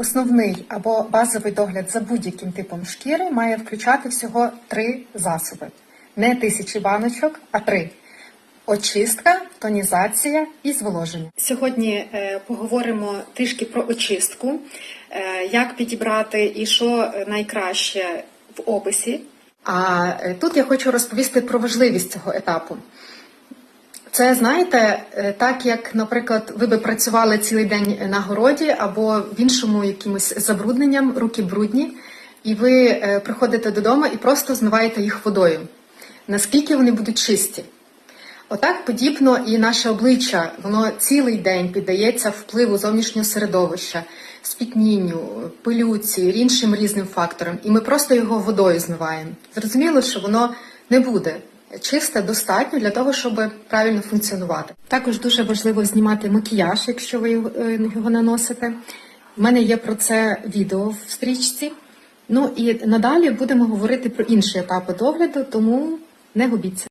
Основний або базовий догляд за будь-яким типом шкіри має включати всього три засоби: не тисячі баночок, а три: очистка, тонізація і зволоження. Сьогодні е, поговоримо трішки про очистку, е, як підібрати і що найкраще в описі. А е, тут я хочу розповісти про важливість цього етапу. Це знаєте, е, так як, наприклад, ви би працювали цілий день на городі або в іншому якимось забрудненням, руки брудні, і ви е, приходите додому і просто змиваєте їх водою. Наскільки вони будуть чисті? Отак подібно і наше обличчя, воно цілий день піддається впливу зовнішнього середовища, спітнінню, пилюці, іншим різним факторам, і ми просто його водою змиваємо. Зрозуміло, що воно не буде чисте достатньо для того, щоб правильно функціонувати. Також дуже важливо знімати макіяж, якщо ви його, е, наносите. У мене є про це відео в стрічці. Ну і надалі будемо говорити про інші етапи догляду, тому не губіться.